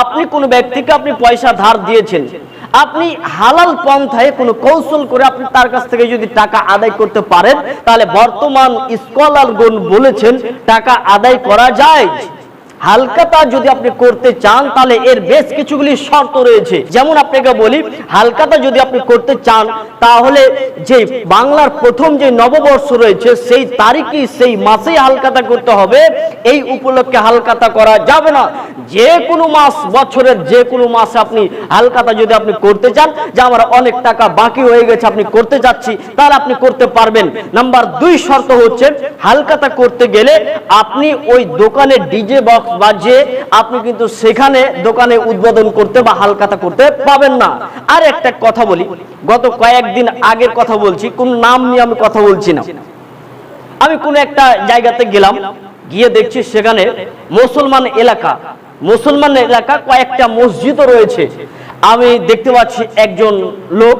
আপনি কোনো ব্যক্তিকে আপনি পয়সা ধার দিয়েছেন, আপনি হালাল পন্থায় কোনো কৌশল করে আপনি তার কাছ থেকে যদি টাকা আদায় করতে পারেন, তাহলে বর্তমান স্কলারগণ বলেছেন, টাকা আদায় করা যায়। হালকাতা যদি আপনি করতে চান, তাহলে এর বেশ কিছুগুলি শর্ত রয়েছে। যেমন আপনাকে বলি, হালকাতা যদি আপনি করতে চান, তাহলে যে বাংলার প্রথম যে নববর্ষ রয়েছে, সেই তারিখই সেই মাসেই হালকাতা করতে হবে। এই উপলক্ষে হালকাতা করা যাবে না। যে কোনো মাস, বছরের যে কোনো মাসে আপনি হালকাতা যদি আপনি করতে চান, যে আমার অনেক টাকা বাকি হয়ে গেছে, আপনি করতে যাচ্ছি, তাহলে আপনি করতে পারবেন। নাম্বার দুই শর্ত হচ্ছে, হালকাতা করতে গেলে আপনি ওই দোকানে ডিজে বক্স বাজিয়ে আপনি কিন্তু সেখানে দোকানে উদ্বোধন করতে বা হালকাতা করতে পাবেন না। আর একটা কথা বলি, গত কয়েকদিন আগের কথা বলছি, কোন নাম নিয়ে আমি কথা বলছি না। আমি কোন একটা জায়গাতে গেলাম, গিয়ে দেখছি সেখানে মুসলমান এলাকা মুসলমান এলাকা কয়েকটা মসজিদও রয়েছে। আমি দেখতে পাচ্ছি একজন লোক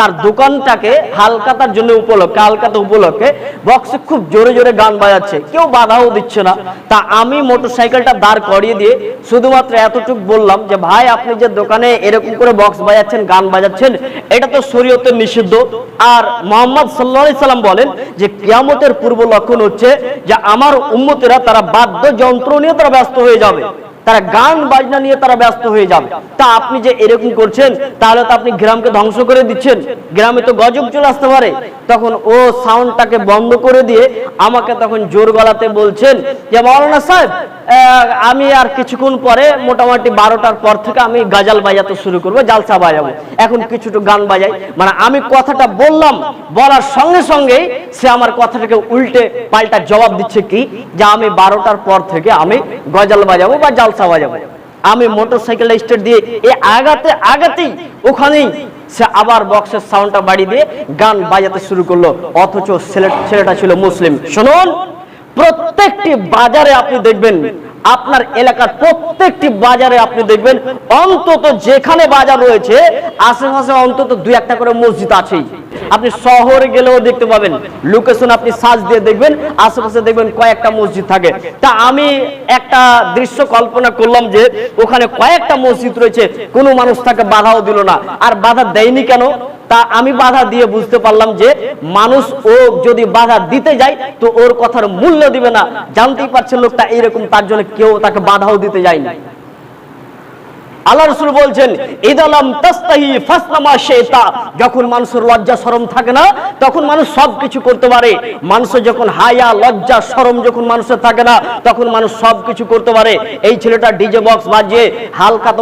তার দোকানটাকে হালকাতার জন্য উপলক্ষে, হালকাতা উপলক্ষে বক্সে খুব জোরে জোরে গান বাজাচ্ছে। কেউ বাধাও দিচ্ছে না। তা আমি মোটরসাইকেলটা দাঁড় করিয়ে দিয়ে শুধুমাত্র এতটুকু বললাম যে, ভাই, আপনি যে দোকানে এরকম করে বক্স বাজাচ্ছেন, গান বাজাচ্ছেন, এটা তো শরীয়তে নিষিদ্ধ। আর মোহাম্মদ সাল্লাহ সাল্লাম বলেন যে, কিয়ামতের পূর্ব লক্ষণ হচ্ছে যে, আমার উম্মতেরা তারা বাদ্য যন্ত্র নিয়ে তারা ব্যস্ত হয়ে যাবে। তারা গান বাজনা নিয়ে তারা ব্যস্ত হয়ে যাবে। তা আপনি যে এরকম করছেন, তাহলে তো আপনি গ্রামকে ধ্বংস করে দিচ্ছেন। গ্রামে তো গজব চলে আসতে পারে। তখন ও সাউন্ডটাকে বন্ধ করে দিয়ে আমাকে তখন জোর গলাতে বলছেন যে মৌলানা সাহেব আমি আর কিছুক্ষণ পরে মোটামুটি বারোটার পর থেকে আমি গাজাল বাজাতে শুরু করব, জালসা বাজাবো। এখন কিছুটা গান বাজাই। মানে আমি কথাটা বললাম, বলার সঙ্গে সঙ্গেই সে আমার কথাটাকে উল্টে পাল্টা জবাব দিচ্ছে কি? যে, আমি বারোটার পর থেকে আমি গজাল বাজাবো বা জালসা বাজাবো। আমি মোটর সাইকেল স্টার্ট দিয়ে এ আগাতে আগাতেই ওখানেই সে আবার বক্সের সাউন্ডটা বাড়ি দিয়ে গান বাজাতে শুরু করল। অথচ ছেলেটা ছিল মুসলিম। শুনুন, প্রত্যেকটি বাজারে আপনি দেখবেন আপনার এলাকার প্রত্যেকটি বাজারে আপনি দেখবেন, অন্তত যেখানে বাজার রয়েছে, আশেপাশে অন্তত দুই একটা করে মসজিদ আছেই। আপনি শহরে গেলেও দেখতে পাবেন লোকেশন আপনি সার্চ দিয়ে দেখবেন, আশেপাশে দেখবেন কয়েকটা মসজিদ থাকে। তা আমি একটা দৃশ্য কল্পনা করলাম যে, ওখানে কয়েকটা মসজিদ রয়েছে, কোনো মানুষ তাকে বাধাও দিল না। আর বাধা দেয়নি কেন? তা আমি বাধা দিয়ে বুঝতে পারলাম যে মানুষ ও যদি বাধা দিতে যায়, তো ওর কথার মূল্য দিবে না। জানতেই পারছে লোকটা এইরকম, তার জন্য কেউ তাকে বাধাও দিতে যায়নি। আল্লাহ রসুল বলছেন ইদালাম তাস্তাহি ফাসনামা শেতা যখন মানুষের লজ্জা, শরম থাকে না, তখন মানুষ সব কিছু করতে পারে। মানুষের যখন হায়া, লজ্জা, শরম যখন মানুষের থাকে না, তখন মানুষ সব কিছু করতে পারে। এই ছেলেটা ডিজে বক্স বাজিয়ে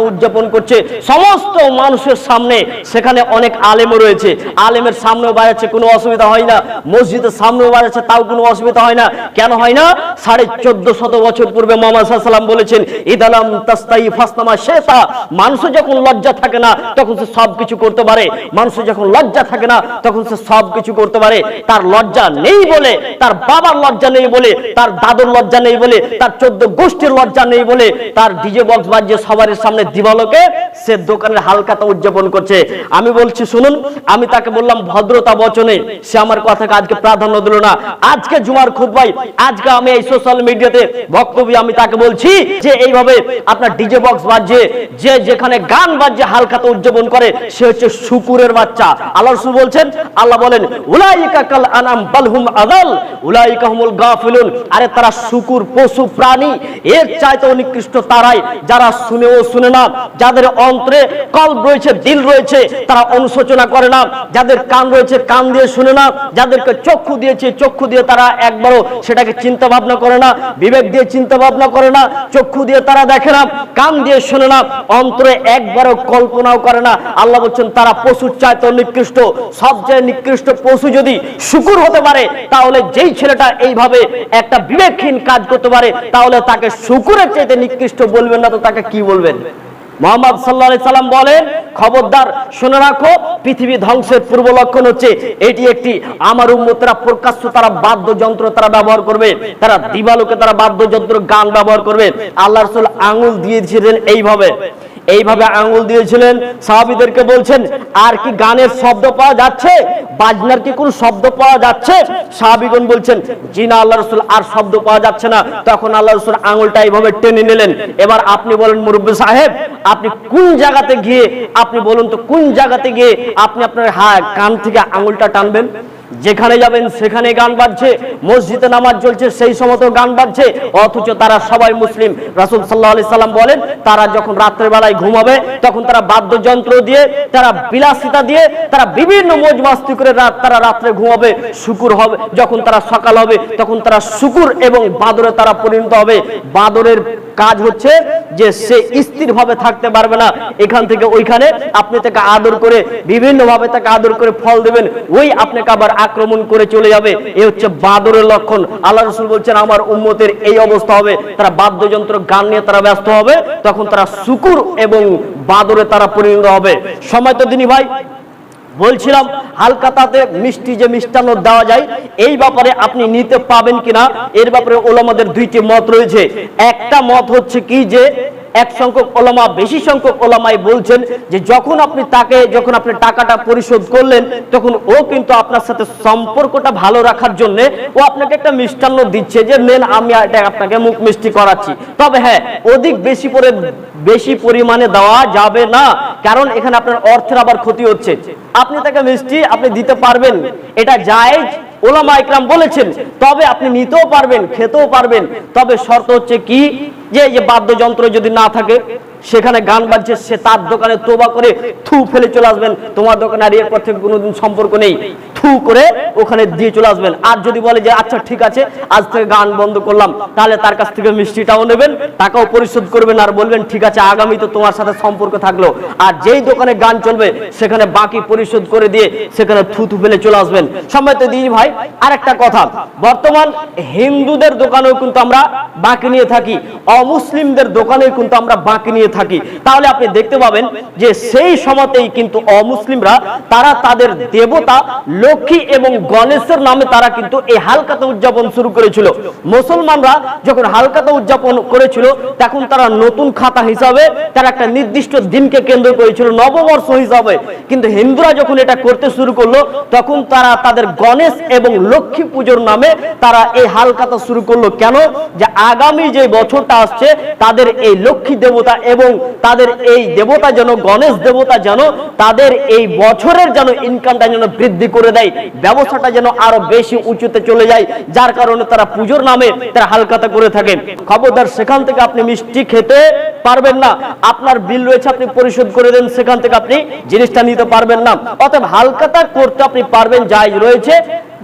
উদযাপন করছে। সমস্ত মানুষের সামনে সেখানে অনেক আলেমও রয়েছে। আলেমের সামনেও বাজাচ্ছে, কোনো অসুবিধা হয় না। মসজিদের সামনেও বাজাচ্ছে, তাও কোনো অসুবিধা হয় না। কেন হয় না? সাড়ে চোদ্দ শত বছর পূর্বে মোহাম্মদ সাল্লাম বলেছেন ইদালাম তাস্তাই ফাসনামা শেতা মানুষের যখন লজ্জা থাকে না, তখন সে সব কিছু করতে পারে। মানুষের যখন লজ্জা থাকে না, তখন সে সব কিছু করতে পারে। তার লজ্জা নেই বলে, তার বাবার লজ্জা নেই বলে, তার দাদুর লজ্জা নেই বলে, তার চোদ্দ গোষ্ঠীর লজ্জা নেই বলে, তার ডিজে বক্স বাজিয়ে সবার সামনে দিবালোকে সে দোকানের হালকাতা উদযাপন করছে। আমি বলছি, শুনুন, আমি তাকে বললাম, ভদ্রতা বচনে, সে আমার কথাকে আজকে প্রাধান্য দিল না। আজকে জুমার খুব ভাই আজকে আমি এই সোশ্যাল মিডিয়াতে বক্তব্য আমি তাকে বলছি যে, এইভাবে আপনার ডিজে বক্স বাজছে যে যেখানে গান বাজছে হালকাতা উদযাপন করে, সে হচ্ছে শুকুরের বাচ্চা। আল্লাহ রসুল বলছেন, আল্লাহ বলেন, উলাইকা কাল আনাম বালহুম আদাল উলাইকা হুমুল গাফিলুন। আরে তারা শুকুর পশু প্রাণী, এর চাইতে নিকৃষ্ট তারাই। যারা শুনেও শুনে না, যাদের অন্তরে কল রয়েছে, দিল রয়েছে, তারা অনুশোচনা করে না। যাদের কান রয়েছে, কান দিয়ে শুনে না। যাদেরকে চক্ষু দিয়েছে, চক্ষু দিয়ে তারা একবারও সেটাকে চিন্তা ভাবনা করে না। বিবেক দিয়ে চিন্তা ভাবনা করে না। চক্ষু দিয়ে তারা দেখে না। কান দিয়ে শুনে না। অন্তরে একবারও কল্পনাও করে না। আল্লাহ বলছেন, তারা পশুর চাইতে নিকৃষ্ট। সবচেয়ে নিকৃষ্ট পশু যদি শুকুর হতে পারে, তাহলে যেই ছেলেটা এইভাবে একটা বিবেকহীন কাজ করতে পারে, তাহলে তাকে শুকুরের চাইতে নিকৃষ্ট বলবেন না তো তাকে কি বলবেন? মোহাম্মদ সাল্লাহ সাল্লাম বলেন, খবরদার, শুনে রাখো, পৃথিবী ধ্বংসের পূর্ব লক্ষণ হচ্ছে, এটি একটি আমার উম্মতরা প্রকাশ্য, তারা বাদ্যযন্ত্র তারা ব্যবহার করবে, তারা দিবালোকে তারা বাদ্যযন্ত্র গান ব্যবহার করবে, আল্লাহ রসুল আঙুল দিয়ে দিয়েছিলেন এইভাবে। এইভাবে আঙ্গুল দিয়েছিলেন, সাহাবিদেরকে বলছেন, আর কি গানের শব্দ পাওয়া যাচ্ছে? বাজনার কি কোন শব্দ পাওয়া যাচ্ছে? সাহাবিগণ বলছেন, জি না আল্লাহ রসুল, আর শব্দ পাওয়া যাচ্ছে না। তখন আল্লাহ রসুল আঙুলটা এইভাবে টেনে নিলেন। এবার আপনি বলেন, মুরব্বী সাহেব, আপনি কোন জায়গাতে গিয়ে, আপনি বলুন তো, কোন জায়গাতে গিয়ে আপনি আপনার হা, কান থেকে আঙুলটা টানবেন? যেখানে যাবেন সেখানে গান বাজছে, মসজিদে নামাজ চলছে, সেই সময় গান বাজছে। অথচ তারা সবাই মুসলিম। রাসুল সাল্লাহ আলি সাল্লাম বলেন, তারা যখন রাত্রের বেলায় ঘুমাবে, তখন তারা বাদ্যযন্ত্র দিয়ে, তারা বিলাসিতা দিয়ে, তারা বিভিন্ন মোজ মাস্তি করে রাত, তারা রাত্রে ঘুমাবে, শুকুর হবে। যখন তারা সকাল হবে, তখন তারা শুকুর এবং বাদরে তারা পরিণত হবে। বাদরের কাজ হচ্ছে যে সে স্থির ভাবে থাকতে পারবে না। এখান থেকে ওইখানে আপনি তাকে আদর করে বিভিন্ন ভাবে তাকে আদর করে ফল দেবেন, ওই আপনাকে আবার আক্রমণ করে চলে যাবে। এ হচ্ছে বাদরের লক্ষণ। আল্লাহ রসুল বলছেন, আমার উম্মতের এই অবস্থা হবে। তারা বাদ্যযন্ত্র, গান নিয়ে তারা ব্যস্ত হবে। তখন তারা শুকুর এবং বাদরে তারা পরিণত হবে। সময় তো দিনী ভাই বলছিলাম, হালকাতাতে মিষ্টি যে মিষ্টান্ন দেওয়া যায়, এই ব্যাপারে আপনি নিতে পাবেন কিনা? এর ব্যাপারে ওলামাদের দুইটি মত রয়েছে। একটা মত হচ্ছে কি যে এক সংখ্যক ওলামা, বেশি সংখ্যক ওলামাই বলছেন যে যখন আপনি তাকে, যখন আপনি টাকাটা পরিশোধ করলেন, তখন ও কিন্তু আপনার সাথে সম্পর্কটা ভালো রাখার জন্য ও আপনাকে একটা মিষ্টান্ন দিচ্ছে যে, নেন, আমি এটা আপনাকে মুখ মিষ্টি করাচ্ছি। তবে হ্যাঁ অধিক বেশি করে বেশি পরিমাণে দেওয়া যাবে না, কারণ এখানে আপনার অর্থের আবার ক্ষতি হচ্ছে। আপনি তাকে মিষ্টি আপনি দিতে পারবেন। এটা জায়েজ ওলামা ইকরাম বলেছেন, তবে আপনি নিতেও পারবেন, খেতেও পারবেন। তবে শর্ত হচ্ছে কি? যে বাদ্যযন্ত্র যদি না থাকে সেখানে গান বাজছে, সে তার দোকানে তোবা করে থু ফেলে চলে আসবেন। তোমার দোকানে আর এরপর থেকে কোনোদিন সম্পর্ক নেই। থু করে ওখানে দিয়ে চলে আসবেন। আর যদি বলে যে আচ্ছা ঠিক আছে, আজ থেকে গান বন্ধ করলাম, তাহলে তার কাছ থেকে মিষ্টিটাও নেবেন, টাকাও পরিশোধ করবেন আর বলবেন, ঠিক আছে, আগামী তো তোমার সাথে সম্পর্ক থাকল। আর যেই দোকানে গান চলবে, সেখানে বাকি পরিশোধ করে দিয়ে সেখানে থু থু ফেলে চলে আসবেন। সময় তো দিই ভাই আর একটা কথা। বর্তমান হিন্দুদের দোকানেও কিন্তু আমরা বাকি নিয়ে থাকি, অমুসলিমদের দোকানেও কিন্তু আমরা বাকি নিয়ে থাকি, তাহলে আপনি দেখতে পাবেন যে সেই সময়তেই কিন্তু অমুসলিমরা, তারা তাদের দেবতা লক্ষ্মী এবং গণেশের নামে তারা কিন্তু এই হালকাতা উদযাপন শুরু করেছিল। মুসলমানরা যখন হালকাতা উদযাপন করেছিল, তখন তারা নতুন খাতা হিসাবে তারা একটা নির্দিষ্ট দিনকে কেন্দ্র করেছিল, নববর্ষ হিসাবে। কিন্তু হিন্দুরা যখন এটা করতে শুরু করল, তখন তারা তাদের গণেশ এবং লক্ষ্মী পুজোর নামে তারা এই হালকাতা শুরু করল। কেন? যে আগামী যে বছরটা আসছে, তাদের এই লক্ষ্মী দেবতা এবং তাদের এই দেবতা যেন, গণেশ দেবতা যেন, তাদের এই বছরের যেন ইনকামটা যেন বৃদ্ধি করে দেয় ব্যবসাটা যেন আরও বেশি উঁচুতে চলে যায়, যার কারণে তারা পুজোর নামে তারা হালকাতা করে থাকে খবরদার, সেখান থেকে আপনি মিষ্টি খেতে পারবেন না। আপনার বিল রয়েছে, আপনি পরিশোধ করে দেন, সেখান থেকে আপনি জিনিসটা নিতে পারবেন না। অতএব হালকাতা করতে আপনি পারবেন যাই রয়েছে।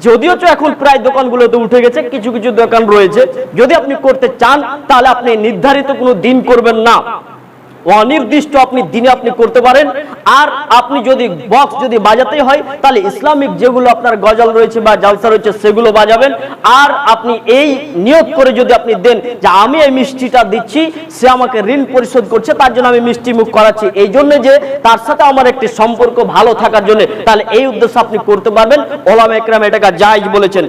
যদিও তো এখন প্রায় দোকানগুলোতে উঠে গেছে, কিছু কিছু দোকান রয়েছে। যদি আপনি করতে চান, তাহলে আপনি নির্ধারিত কোনো দিন করবেন না। অনির্দিষ্ট আপনি দিনে আপনি করতে পারেন। আর আপনি যদি বক্স যদি বাজাতে হয়, তাহলে ইসলামিক যেগুলো আপনার গজল রয়েছে বা জালসা রয়েছে, সেগুলো বাজাবেন। আর আপনি এই নিয়োগ করে যদি আপনি দেন যে আমি এই মিষ্টিটা দিচ্ছি, সে আমাকে ঋণ পরিশোধ করছে, তার জন্য আমি মিষ্টি মুখ করাচ্ছি। এই জন্য যে তার সাথে আমার একটি সম্পর্ক ভালো থাকার জন্য, তাহলে এই উদ্দেশ্য আপনি করতে পারবেন। ওলামা একরাম এটাকে জায়জ বলেছেন।